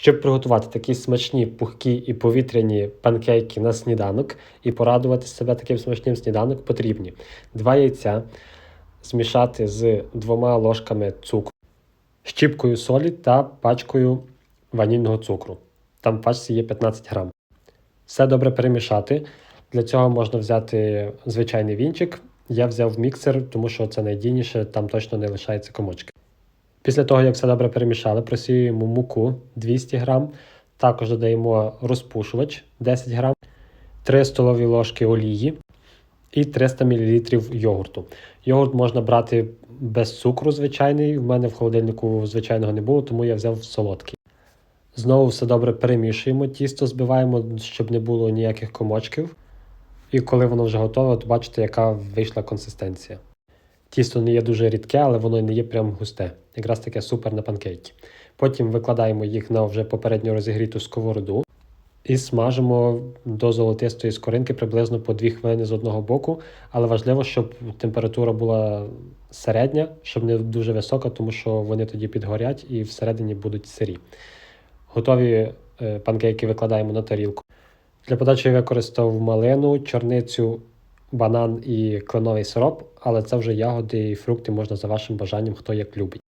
Щоб приготувати такі смачні, пухкі і повітряні панкейки на сніданок і порадувати себе таким смачним сніданок, потрібні два яйця змішати з двома ложками цукру, щіпкою солі та пачкою ванільного цукру. Там в пачці є 15 грам. Все добре перемішати. Для цього можна взяти звичайний вінчик. Я взяв міксер, тому що це найдійніше, там точно не лишається комочки. Після того, як все добре перемішали, просіюємо муку 200 грам, також додаємо розпушувач 10 грам, 3 столові ложки олії і 300 мл йогурту. Йогурт можна брати без цукру звичайний. В мене в холодильнику звичайного не було, тому я взяв солодкий. Знову все добре перемішуємо, тісто збиваємо, щоб не було ніяких комочків. І коли воно вже готове, то бачите, яка вийшла консистенція. Тісто не є дуже рідке, але воно не є прям густе. Якраз таке супер на панкейки. Потім викладаємо їх на вже попередньо розігріту сковороду і смажимо до золотистої скоринки приблизно по 2 хвилини з одного боку. Але важливо, щоб температура була середня, щоб не дуже висока, тому що вони тоді підгорять і всередині будуть сирі. Готові е, панкейки викладаємо на тарілку. Для подачі я використав малину, чорницю, банан і кленовий сироп, але це вже ягоди і фрукти можна за вашим бажанням, хто як любить.